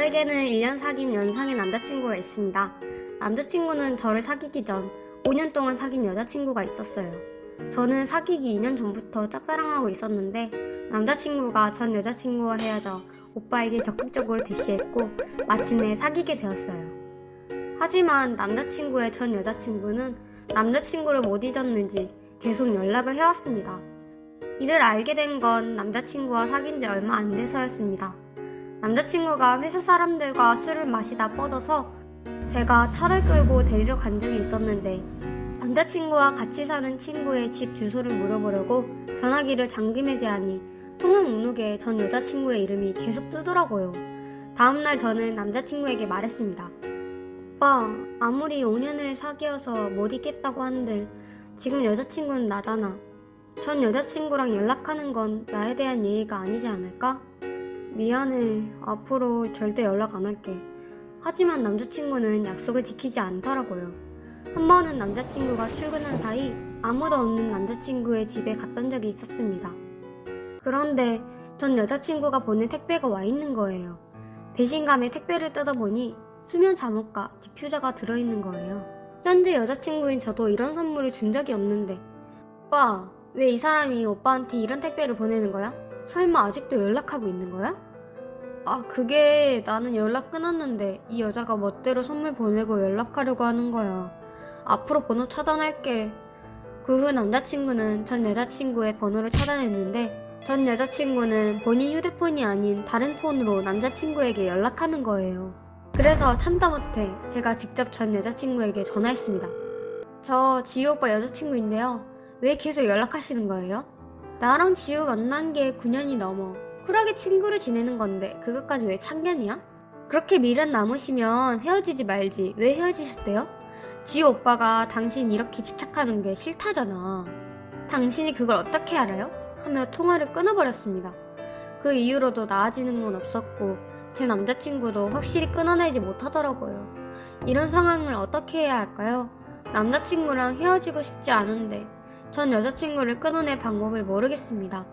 저에게는 1년 사귄 연상의 남자친구가 있습니다. 남자친구는 저를 사귀기 전 5년 동안 사귄 여자친구가 있었어요. 저는 사귀기 2년 전부터 짝사랑하고 있었는데 남자친구가 전 여자친구와 헤어져 오빠에게 적극적으로 대시했고 마침내 사귀게 되었어요. 하지만 남자친구의 전 여자친구는 남자친구를 못 잊었는지 계속 연락을 해왔습니다. 이를 알게 된 건 남자친구와 사귄 지 얼마 안 돼서였습니다. 남자친구가 회사 사람들과 술을 마시다 뻗어서 제가 차를 끌고 데리러 간 적이 있었는데 남자친구와 같이 사는 친구의 집 주소를 물어보려고 전화기를 잠금 해제하니 통화 목록에 전 여자친구의 이름이 계속 뜨더라고요. 다음날 저는 남자친구에게 말했습니다. 오빠, 아무리 5년을 사귀어서 못 잊겠다고 한들 지금 여자친구는 나잖아. 전 여자친구랑 연락하는 건 나에 대한 예의가 아니지 않을까? 미안해. 앞으로 절대 연락 안 할게. 하지만 남자친구는 약속을 지키지 않더라고요. 한 번은 남자친구가 출근한 사이 아무도 없는 남자친구의 집에 갔던 적이 있었습니다. 그런데 전 여자친구가 보낸 택배가 와 있는 거예요. 배신감에 택배를 뜯어보니 수면 잠옷과 디퓨저가 들어있는 거예요. 현재 여자친구인 저도 이런 선물을 준 적이 없는데 오빠, 왜 이 사람이 오빠한테 이런 택배를 보내는 거야? 설마 아직도 연락하고 있는 거야? 아, 그게 나는 연락 끊었는데 이 여자가 멋대로 선물 보내고 연락하려고 하는 거야. 앞으로 번호 차단할게. 그 후 남자친구는 전 여자친구의 번호를 차단했는데 전 여자친구는 본인 휴대폰이 아닌 다른 폰으로 남자친구에게 연락하는 거예요. 그래서 참다 못해 제가 직접 전 여자친구에게 전화했습니다. 저 지우 오빠 여자친구인데요. 왜 계속 연락하시는 거예요? 나랑 지우 만난 게 9년이 넘어. 쿨하게 친구를 지내는 건데 그것까지 왜 참견이야? 그렇게 미련 남으시면 헤어지지 말지 왜 헤어지셨대요? 지우 오빠가 당신 이렇게 집착하는 게 싫다잖아. 당신이 그걸 어떻게 알아요? 하며 통화를 끊어버렸습니다. 그 이후로도 나아지는 건 없었고 제 남자친구도 확실히 끊어내지 못하더라고요. 이런 상황을 어떻게 해야 할까요? 남자친구랑 헤어지고 싶지 않은데 전 여자친구를 끊어낼 방법을 모르겠습니다.